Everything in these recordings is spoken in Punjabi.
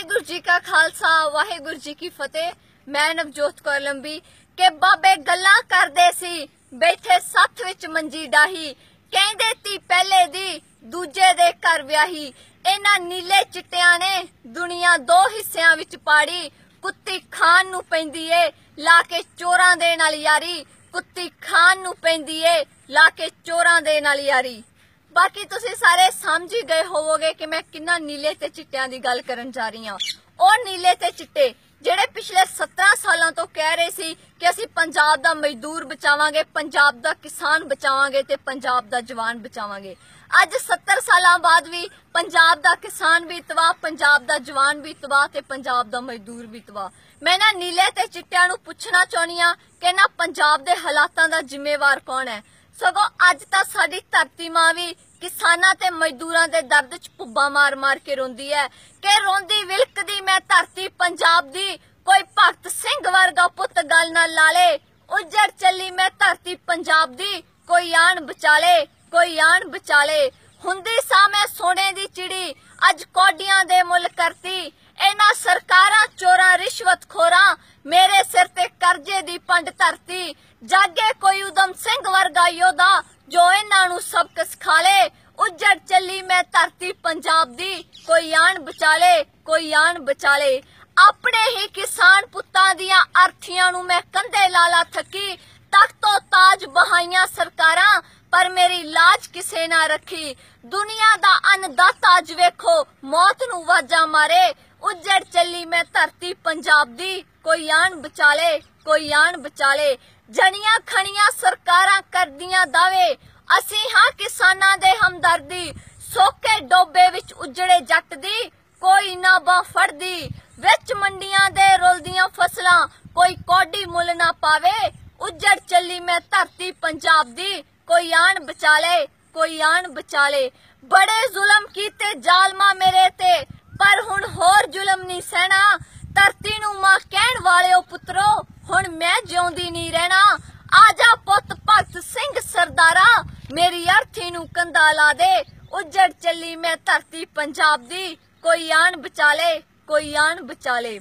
ਵਾਹਿਗੁਰੂ ਜੀ ਕਾ ਖਾਲਸਾ, ਵਾਹਿਗੁਰੂ ਜੀ ਕੀ ਫਤਿਹ। ਮੈਂ ਨਵਜੋਤ ਕੌਰ ਲੰਬੀ ਕਿ ਬਾਬੇ ਗੱਲਾਂ ਕਰਦੇ ਸੀ, ਬੈਠੇ ਸੱਥ ਵਿੱਚ ਮੰਜੀ ਡਾਹੀ। ਕਹਿੰਦੇ ਤੀ ਪਹਿਲੇ ਦੀ, ਦੂਜੇ ਦੇ ਘਰ ਵਿਆਹੀ। ਇਹਨਾਂ ਨੀਲੇ ਚਿੱਟਿਆਂ ਨੇ ਦੁਨੀਆ ਦੋ ਹਿੱਸਿਆਂ ਵਿੱਚ ਪਾੜੀ। ਕੁੱਤੀ ਖਾਨ ਨੂੰ ਪੈਂਦੀ ਏ, ਲਾ ਕੇ ਚੋਰਾਂ ਦੇ ਨਾਲ ਯਾਰੀ। ਕੁੱਤੀ ਖਾਨ ਨੂੰ ਪੈਂਦੀ ਏ, ਲਾ ਕੇ ਚੋਰਾਂ ਦੇ ਨਾਲ ਯਾਰੀ। ਬਾਕੀ ਤੁਸੀਂ ਸਾਰੇ ਸਮਝ ਹੀ ਗਏ ਹੋਵੋਗੇ ਕਿ ਮੈਂ ਕਿੰਨਾ ਨੀਲੇ ਤੇ ਚਿੱਟਿਆਂ ਦੀ ਗੱਲ ਕਰਨ ਜਾ ਰਹੀ ਹਾਂ। ਉਹ ਨੀਲੇ ਤੇ ਚਿੱਟੇ ਜਿਹੜੇ ਪਿਛਲੇ 17 ਸਾਲਾਂ ਤੋਂ ਕਹਿ ਰਹੇ ਸੀ ਕਿ ਅਸੀਂ ਪੰਜਾਬ ਦਾ ਮਜ਼ਦੂਰ ਬਚਾਵਾਂਗੇ, ਪੰਜਾਬ ਦਾ ਕਿਸਾਨ ਬਚਾਵਾਂਗੇ ਤੇ ਪੰਜਾਬ ਦਾ ਜਵਾਨ ਬਚਾਵਾਂਗੇ। ਅੱਜ 70 ਸਾਲਾਂ ਬਾਅਦ ਵੀ ਪੰਜਾਬ ਦਾ ਕਿਸਾਨ ਵੀ ਤਬਾਹ, ਪੰਜਾਬ ਦਾ ਜਵਾਨ ਵੀ ਤਬਾਹ ਤੇ ਪੰਜਾਬ ਦਾ ਮਜ਼ਦੂਰ ਵੀ ਤਬਾਹ। ਮੈਂ ਨਾ ਨੀਲੇ ਤੇ ਚਿੱਟਿਆਂ ਨੂੰ ਪੁੱਛਣਾ ਚਾਹੁੰਦੀ ਆ ਕਿ ਨਾ ਪੰਜਾਬ ਦੇ ਹਾਲਾਤਾਂ ਦਾ ਜ਼ਿੰਮੇਵਾਰ ਕੌਣ ਹੈ? ਸਗੋਂ ਅੱਜ ਤਾਂ ਸਾਡੀ ਧਰਤੀ ਮਾਂ ਵੀ ਕਿਸਾਨਾਂ ਤੇ ਮਜ਼ਦੂਰਾਂ ਦੇ ਦਰਦ 'ਚ ਪੁੱਬਾ ਮਾਰ-ਮਾਰ ਕੇ ਰੋਂਦੀ ਹੈ ਕਿ ਰੋਂਦੀ ਵਿਲਕਦੀ ਮੈਂ ਧਰਤੀ ਪੰਜਾਬ ਦੀ, ਕੋਈ ਭਗਤ ਸਿੰਘ ਵਰਗਾ ਪੁੱਤ ਗੱਲ ਨਾ ਲਾਲੇ। ਉੱਜੜ ਚੱਲੀ ਮੈਂ ਧਰਤੀ ਪੰਜਾਬ ਦੀ, ਕੋਈ ਆਣ ਬਚਾਲੇ ਕੋਈ ਆਣ ਬਚਾਲੇ ਹੁੰਦੀ ਸਾਂ ਮੈਂ ਸੋਨੇ ਦੀ ਚਿੜੀ, ਅੱਜ ਕੋਡੀਆਂ ਦੇ ਮੁੱਲ ਕਰਤੀ। ਇਹਨਾਂ ਸਰਕਾਰਾਂ ਚੋਰਾਂ, ਰਿਸ਼ਵਤ ਖੋਰਾਂ, ਮੇਰੇ ਸਿਰ ਤੇ ਕਰਜ਼ੇ ਦੀ ਪੰਡ ਧਰਤੀ। ਜਾਗੇ ਕੋਈ ਉਦਮ ਸਿੰਘ ਵਰਗਾ ਯੋਧਾ ਜੋ ਇਹਨਾਂ ਨੂੰ ਸਬਕ ਸਿਖਾਲੇ ਉੱਜੜ ਚੱਲੀ ਮੈਂ ਧਰਤੀ ਪੰਜਾਬ ਦੀ। ਕੋਈ ਆਣ ਬਚਾਲੇ, ਕੋਈ ਆਣ ਬਚਾਲੇ। ਆਪਣੇ ਹੀ ਕਿਸਾਨ ਪੁੱਤਾਂ ਦੀਆਂ ਅਰਥੀਆਂ ਨੂੰ ਮੈਂ ਕੰਧੇ ਲਾਲਾ ਥੱਕੀ। ਤਖਤੋ ਤਾਜ ਬਹਾਈਆਂ ਸਰਕਾਰਾਂ, ਪਰ ਮੇਰੀ ਲਾਜ ਕਿਸੇ ਨਾ ਰੱਖੀ। ਦੁਨੀਆ ਦਾ ਅੰਨਦਾਤਾ ਅੱਜ ਵੇਖੋ, ਮੌਤ ਨੂੰ ਵਾਜਾ ਮਾਰੇ। ਉੱਜੜ ਚੱਲੀ ਮੈਂ ਧਰਤੀ ਪੰਜਾਬ ਦੀ। ਕੋਈ ਆਣ ਬਚਾਲੇ, ਕੋਈ ਆਣ ਬਚਾਲੇ। ਜਣੀਆਂ ਖਣੀਆਂ ਸਰਕਾਰਾਂ ਕਰਦੀਆਂ ਦਾਵੇ। ਅਸੀਂ ਹਾਂ ਕਿਸਾਨਾਂ ਦੇ ਹਮਦਰਦੀ। ਸੋਕੇ ਡੋਬੇ ਵਿੱਚ ਉਜੜੇ ਜੱਟ ਦੀ ਕੋਈ ਨਾ ਬਾਹ ਫੜਦੀ। ਵਿੱਚ ਮੰਡੀਆਂ ਦੇ ਰੁਲਦੀਆਂ ਫਸਲਾਂ ਕੋਈ ਕੋਡੀ ਮੁੱਲ ਨਾ ਪਾਵੇ। ਉੱਜੜ ਚੱਲੀ ਮੈਂ ਧਰਤੀ ਪੰਜਾਬ ਦੀ। ਕੋਈ ਆਣ ਬਚਾਲੇ ਕੋਈ ਆਣ ਬਚਾਲੇ ਬੜੇ ਜ਼ੁਲਮ ਕੀਤੇ ਜ਼ਾਲਮਾ ਮੇਰੇ ਤੇ। ਪਰ ਹੁਣ ਹੋਰ ਜ਼ੁਲਮ ਨਹੀਂ ਸਹਿਣਾ। ਧਰਤੀ ਨੂੰ ਮਾਂ ਕਹਿਣ ਵਾਲਿਓ ਪੁੱਤਰੋ, ਹੁਣ ਮੈਂ ਜਿਉਂਦੀ ਨਹੀਂ ਰਹਿਣਾ ਆ ਜਾ ਪੁੱਤ ਭਗਤ ਸਿੰਘ ਸਰਦਾਰਾ ਮੇਰੀ ਅਰਥੀ ਨੂੰ ਕੰਦਾ ਲਾ ਦੇ। ਉੱਜੜ ਚੱਲੀ ਮੈਂ ਧਰਤੀ ਪੰਜਾਬ ਦੀ। ਕੋਈ ਆਣ ਬਚਾਲੇ ਕੋਈ ਆਣ ਬਚਾਲੇ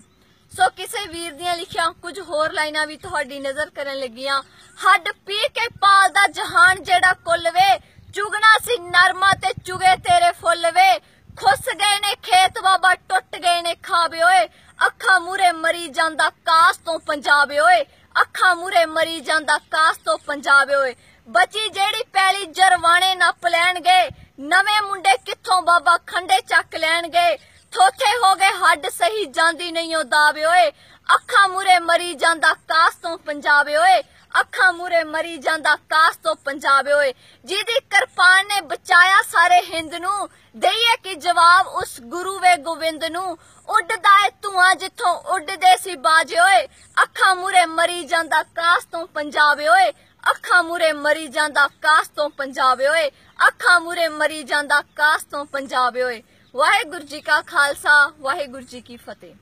ਸੋ ਕਿਸੇ ਵੀਰ ਦੀਆਂ ਲਿਖੀਆਂ ਕੁਝ ਹੋਰ ਲਾਈਨਾਂ ਵੀ ਤੁਹਾਡੀ ਨਜ਼ਰ ਕਰਨ ਲੱਗੀਆਂ। ਹੱਡ ਪੀ ਕੇ ਪਾਲਦਾ ਜਹਾਨ ਜਿਹੜਾ ਕੁੱਲ ਵੇ, ਚੁਗਣਾ ਸੀ ਨਰਮਾ ਤੇ ਚੁਗੇ ਤੇਰੇ ਫੁੱਲ ਵੇ। ਖੁੱਸ ਗਏ ਨੇ ਖੇਤ ਬਾਬਾ, ਟੁੱਟ ਗਏ ਨੇ ਖਾਵੇ ਓਏ। ਅੱਖਾਂ ਮੂਰੇ ਮਰੀ ਜਾਂਦਾ ਕਾਸ ਤੋਂ ਪੰਜਾਬ ਓਏ। ਅੱਖਾਂ ਮੂਰੇ ਮਰੀ ਜਾਂਦਾ ਕਾਸ ਤੋਂ ਪੰਜਾਬ ਓਏ। ਬਚੀ ਜਿਹੜੀ ਪੈਲੀ ਜਰਵਾਣੇ ਨੱਪ ਲੈਣਗੇ ਨਵੇਂ ਮੁੰਡੇ ਕਿੱਥੋਂ ਬਾਬਾ ਖੰਡੇ ਚੱਕ ਲੈਣਗੇ? ਥੋਥੇ ਹੋ ਗਏ, ਹੱਡ ਸਹੀ ਜਾਂਦੀ ਨਹੀਂ ਉਹ ਦਾਵੇ ਓਏ। ਅੱਖਾਂ ਮੂਰੇ ਮਰੀ ਜਾਂਦਾ ਕਾਸ ਤੋਂ ਪੰਜਾਬ ਓਏ। ਅੱਖਾਂ ਮੂਰੇ ਮਰੀ ਜਾਂਦਾ ਕਾਸ ਤੋਂ ਪੰਜਾਬ ਓਏ। ਜਿਹਦੀ ਕਿਰਪਾਨ ਨੇ ਬਚਾਇਆ ਸਾਰੇ ਹਿੰਦ ਨੂੰ, ਦਈਏ ਕਿ ਜਵਾਬ ਉਸ ਗੁਰੂ ਵੇ ਗੋਬਿੰਦ ਨੂੰ। ਉੱਡਦਾ ਏ ਧੂਆਂ ਜਿੱਥੋਂ ਉੱਡਦੇ ਸੀ ਬਾਜੇ ਓਏ। ਅੱਖਾਂ ਮੂਰੇ ਮਰੀ ਜਾਂਦਾ ਕਾਸ ਤੋਂ ਪੰਜਾਬ ਓਏ। ਅੱਖਾਂ ਮੂਰੇ ਮਰੀ ਜਾਂਦਾ ਕਾਸ ਤੋਂ ਪੰਜਾਬ ਓਏ। ਅੱਖਾਂ ਮੂਰੇ ਮਰੀ ਜਾਂਦਾ ਕਾਸ ਤੋਂ ਪੰਜਾਬ ਓਏ। ਵਾਹਿਗੁਰੂ ਜੀ ਕਾ ਖਾਲਸਾ, ਵਾਹਿਗੁਰੂ ਜੀ ਕੀ ਫਤਿਹ।